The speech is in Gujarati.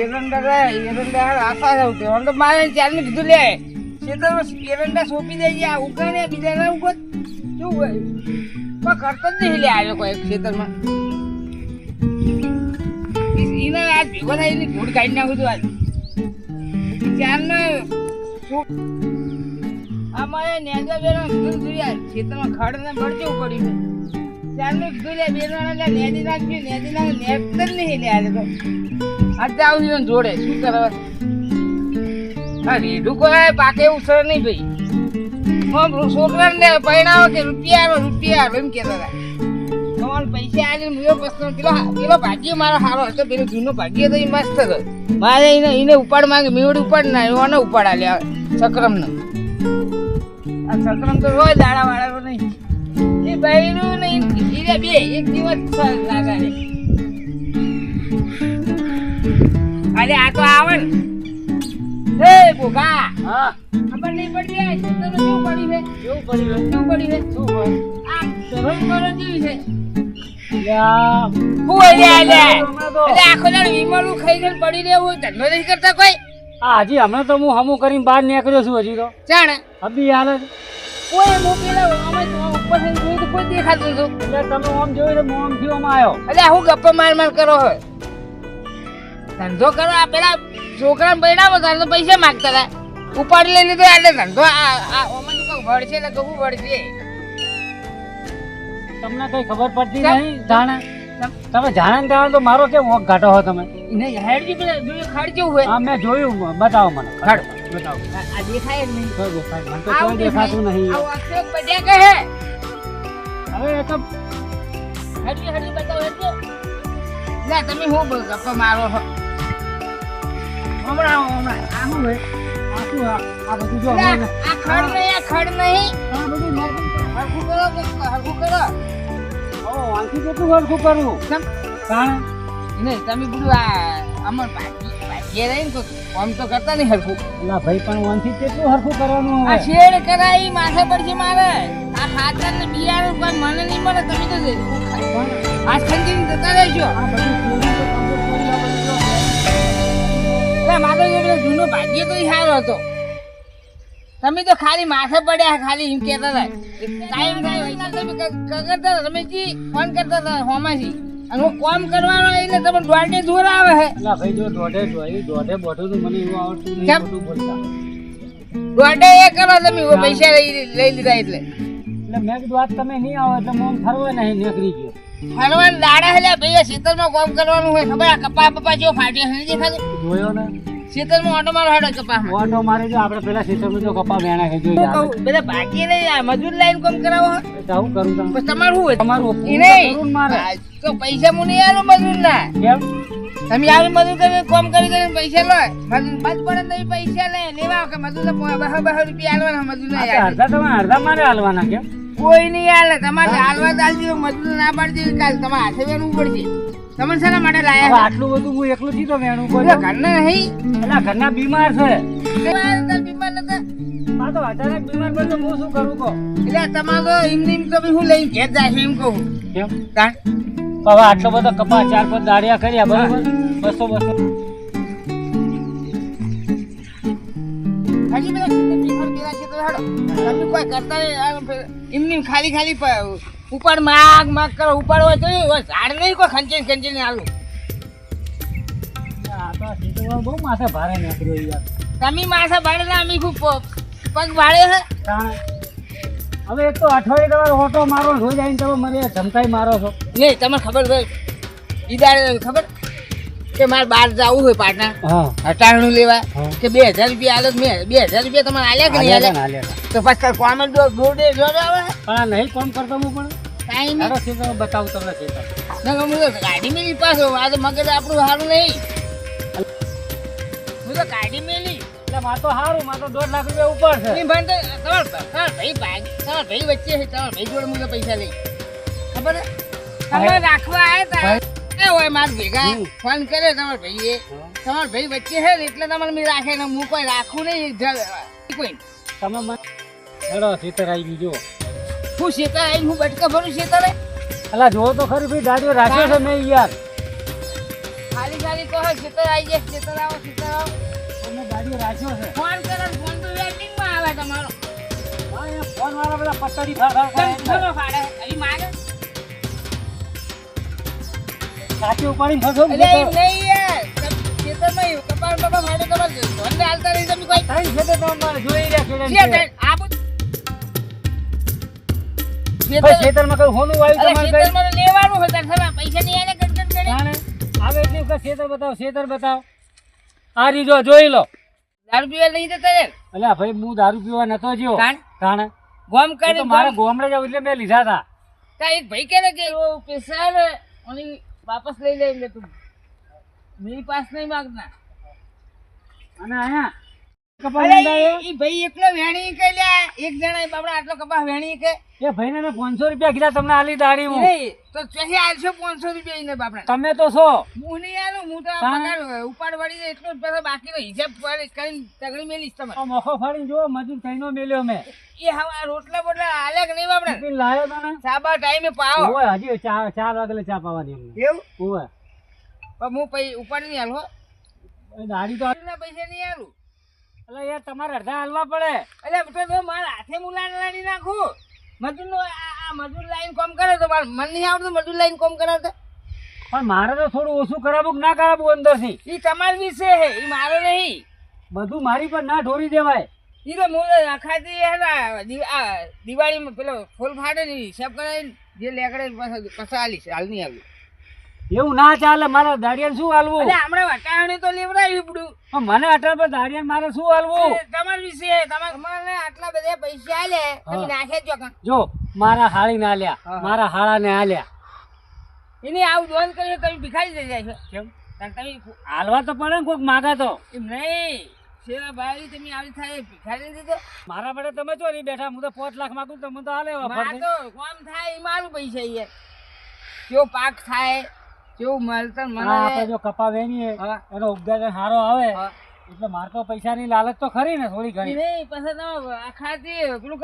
એરંડા એરંડા આશા છે ઉઠે તો મારે ચાલને કીધું, લે ખેતરમાં એરંડા સોંપી દેજે આ ઉગાડે બીજા શું હોય? કરતો જ નહીં લે આવ્યો કોઈ ખેતરમાં આજ ભેગો થાય એની કાઢી નાખું છું આજ ચારને શું? અમારે નેજા તું યાર ખેતરમાં ખડ ને બળજવું પડ્યું છે ચારનું કીધું લે બેનો લે નેદી નાખજો, નેદી નાખ નેત નહીં લે આજે તો. આજ તો જોડે, શું કરવા? હા રેઢું કોઈ પાકે નહીં ભાઈ. આમ છોકરાને પરિણામો કે રૂપિયા રૂપિયા એમ કહેતા હતા. તમારે પૈસા આલી મુયો પ્રશ્ન પેલો પેલો ભાગ્ય મારો સારો હતો, પેલો જૂનો ભાગ્ય તો એ મસ્ત હતો. મારે એને એને ઉપાડ માંગે, મેવડી ઉપાડ ના એનો ઉપાડ આલ્યા સક્રમનો આ સક્રમ તો રોય દાડા વાળા નહીં. બૈરું નહીં. બે એક દિવસ લાગે. અરે આ તો આવે ને. એ બોગા હા. ખબર નહીં પડી આ ખેતરનું કેવું પડ્યું છે? કેવું પડ્યું કેવું પડી છે? શું હોય? આ સરળ કરો જેવી છે. તો- પડી હજી હમણાં તો હું હમું કરીને બહાર નીકળ્યો છું હજી તો. જાણે. હબી હાલે કોઈ તો ઉપર જોયું તો કોઈ દેખાતું નતું એટલે તમે આમ જોયું તો હું આમથી આમ આવ્યો. એટલે હું ગપ્પા માર માર કરો હોય ધંધો કરો આ પેલા છોકરા બૈડાવો પૈસા માગતા હતા. ઉપાડી લઈ લીધો એટલે ધંધો આ કોઈ વળશે ને કહું વળશે. તમને કઈ ખબર પડતી નહીં? જાણે તમે જાણે ને તો મારો કેમ વોક ઘાટો હો તમે? પેલા જોયું ખાડ જેવું હોય હા મેં જોયું બતાવો મને. હાડ. બતાવો. આ દેખાય નહીં. કોઈ દેખાય મને તો કોઈ દેખાતું નહીં. આવું અક્ષર પડ્યા કહે. હવે એ તો હજી હજી બતાવો હજી લે તમે હું બોલ? ગપ્પા મારો હમણાં હમણાં. આ શું હોય આ શું આ? બધું જો આ ખડ નહીં આ ખડ નહીં. આ બધું હરખું કરો કે હરખું કરો. ઓ આંખી કેટલું હરખું કરવું? કેમ? જાણે નહીં તમે બધું આ અમર ભાગી ભાગીએ રહીને તો તો કરતા નહીં હરખું. ના ભાઈ પણ વાંચી કેટલું હરખું કરવાનું આ શેડ કરાઈ માથે પડશે મારે. આ ખાતર ને બિયારણ કોઈ મને નહીં મળે તમે તો આ ખંજીને જતા રહેજો. મારો જૂનો ભાગ્ય તો સારો હતો. તમે તો ખાલી માથે પડ્યા ખાલી એમ કહેતા હતા. ટાઈમ થાય તમે કરતા હતા રમેશજી ફોન કરતા હતા હોમાજી. અને હું કોમ કરવાનો એટલે તમે દોઢે દૂર આવે છે એલા ભાઈ જો દોઢે જોઈ દોઢે તો મને એવું આવડતું નહીં કેમ? બોલતા. દોડે એ કરો તમે હું પૈસા લઈ લઈ લીધા એટલે. એટલે મેં કીધું તમે નહીં આવો એટલે હું આમ ફરવા નહીં નીકળી ગયો. ફરવાનું દાડા એટલે ભાઈ શીતળમાં કોમ કરવાનું હોય ખબર આ કપા બપા જેવો ફાટ્યા નથી દેખાતું જોયો ને? શીતળમાં ઓટો મારો હાડો કપામાં ઓટો મારે જો આપણે પેલા ખેતરમાં જો કપા વેણા છે જોઈ હું આવે. કહું બધા ભાગી નહીં મજૂર લાઈન કોમ કરાવો હો. એટલે કરું તમે પછી તમારું હોય? તમારું નહીં. મારે. તો પૈસા હું નહીં મજૂર ના કેમ? તમે આવી મજૂર કોમ કરી કરીને પૈસા લો. મજૂર પડે તો પૈસા લે. લેવા કે મજૂર બહો બહો રૂપિયા આલવાના મજૂર અડધા તમે અડધા મારે હાલવાના કેમ? કોઈ નહીં હાલે? તમારે હાલવા ચાલજો મજૂર ના પાડતી હોય કાલ તમારે હાથે વેણવું પડશે. તમે શાના માટે લાયા? આટલું બધું હું એકલું જીતો વેણું કોઈ ઘરના નહીં? એટલે ઘરના બીમાર છે. બીમાર નતા. આ તો અચાનક બીમાર પડે હું શું કરું કહો? એટલે તમારે તો એમ એમ તો હું લઈને ઘેર જાય એમ કહું. કેમ? તાણ હવે આટલો બધો કપા ચાર પાંચ દાડિયા કર્યા બરોબર? બસો બસો. હજી બધા હાડો. તમે કોઈ કરતા એમની ખાલી ખાલી ઉપર માગ માગ કરો ઉપાડ હોય તો ઝાડ નહીં કોઈ ખંચીને ખંચીને આલું આ તો ખેતરમાં બહુ માથે ભારે નીકળ્યો યાર તમે માથા ભાડે ના અમે ખૂબ પગ ભાડે છે. હવે એક તો અઠવાડિયે તમારો ઓટો મારો ને રોજ આવીને તમે મને ધમકાઈ મારો છો. નહીં તમને ખબર ભાઈ ઈદારે ખબર? કે મારે બહાર જવું હોય પાટણા. અટાણું લેવા. કે બે હજાર રૂપિયા આલે મેં બે હજાર રૂપિયા તમારે આલ્યા કે નહીં આલ્યા. તો પછી કોમે દોડે જોડે આવે. પણ આ નહીં કોમ કરતો હું પણ. કાંઈ નહીં. બતાવું તમને ખેતર ના હું તો ગાડી મેલી પાછો. આ તો મગજ આપણું સારું નહીં. હું તો ગાડી મેલી. એટલે માર તો સારું તો દોઢ લાખ રૂપિયા ઉપર છે. તો તમાર તમાર ભાઈ ભાગ તમાર ભાઈ વચ્ચે છે. તમારા ભાઈ જોડે હું પૈસા લઈ. ખબર? તમે રાખવા આવ્યા તા. એ હોય મારા ભેગા. ફોન કર્યો તમારા ભાઈએ. તમારા ભાઈ વચ્ચે છે એટલે તમારે મેં રાખે ને હું કોઈ રાખું નહીં કોઈ. તમે મને ખેતર આવી બીજો હું શેતર આવી હું બટકા ભરું શેતરે? અલા જો તો ખરી ભાઈ દાદીઓ રાખ્યો છે મેં યાર. ખાલી ખાલી કહો ખેતર આવી જાય ખેતર આવો ખેતર આવો. તમે રાખ્યો છે. ફોન કરો ફોન તો વેટિંગમાં આવે તમારો. ફોન વાળા બધા પત્તાની ફાડ ફાડ કરે ફાડે. અહીં માગે સાચી ઉપાડીને ફસો એટલે એમ નહીં યાર. ખેતરમાં કપાળ બપાળ ફાડે તમારે ધંધે હાલતા રહી તમે કોઈ. ત્રણ ખેતર તમારે જોઈ રહ્યા છે. આ બધું ખેતરમાં કઈ હોનું અરે તમારે ખેતરમાં લેવાનું હોય ખરા. પૈસા નહીં આલે ગણગણ કરે આવે એટલી વખત ખેતર બતાવો ખેતર બતાવો. આ રીજો જોઈ લો. દારૂ પીવા નહીં જતા યાર અલ્યા ભાઈ હું દારૂ પીવા નતો જ્યો. કાણ ગોમ કરી મારે ગોમડે જાવ એટલે મેં લીધા હતા એક ભાઈ કે ઓની વાપસ લઈ લે એમને તું. મેરી પાસ નહીં માંગના અને ભાઈ એકલો વેણી કે લ્યા? એક જણા બાપડા આટલો કપાસ વેણી કે? એ ભાઈને મેં પાંચસો રૂપિયા કીધા તમને આલી દાડી હું તો ચહી આલશો પાંચસો રૂપિયા એને બાપડા? તમે તો છો. હું નહીં આલું હું તો. પગાર ઉપાડ વળી એટલો જ પૈસા બાકીનો હિસાબ કરી- કરીને તગડી મેલીશ તમારે. આ મોખો ફાડીને જુઓ મજૂર મેલ્યો મેં. એ હવે રોટલા બોટલા કે નહીં બાપડા? લાયો સાબા ટાઈમે પાવો. હોય હજી ચાર ચાર વાગે ચા પાવાની એવું? ઓવે. પણ હું પછી ઉપાડ નહીં હો. દાડી તો પૈસા નહીં હાલું એટલે યાર તમારે અડધા હાલવા પડે. એટલે તો તો મારા હાથે મુલાન લાડી નાખું. મજૂરનો આ આ મજૂર લાઈન કોમ કરે તો મારે મન નહીં આવડતું મજૂર લાઈન કોમ કરાવતા. પણ મારે તો થોડું ઓછું કરાવું ના અંદર અંદરથી? એ તમારી વિશે હે એ મારો નહીં. બધું મારી પર ના ઢોરી દેવાય. એ તો હું આ દિવાળીમાં પેલો ફૂલ ફાટે ને હિસાબ કરાવીને જે લેકડે પાછા પાછા હાલ નહીં આવ્યું. એવું ના ચાલે મારે દાડિયાને શું હાલવું? એટલે હમણાં વટાવણી તો લેવડાવી ઉપડું પણ મને અટલ પર દાડિયાને મારે શું હાલવું? તમારા વિશે તમારે આટલા બધા પૈસા આલે તમે હા. નાખ્યા જ જો મારા હાળી ના લ્યા આલ્યા મારા હાળાને આલ્યા એને આવું દોન કરી તમે ભિખારી થઈ જાય કેમ? તમે હાલવા તો પડે ને કોઈક માગા તો. એમ નહીં. સેવા ભાઈ તમે આવી થાય ભિખારી દીધો મારા માટે તમે ચો નહીં બેઠા હું તો પાંચ લાખ માગું તો મને તો હાલે કોમ થાય એ મારું પૈસા યાર કયો પાક થાય કેવું મળતર મને આપણે જો કપા વેણીએ એનો ઉપગાજન સારો આવે એટલે મારે તો પૈસાની લાલચ તો ખરી ને થોડી ઘણી. નહીં પછી તમે આખાથી પેલું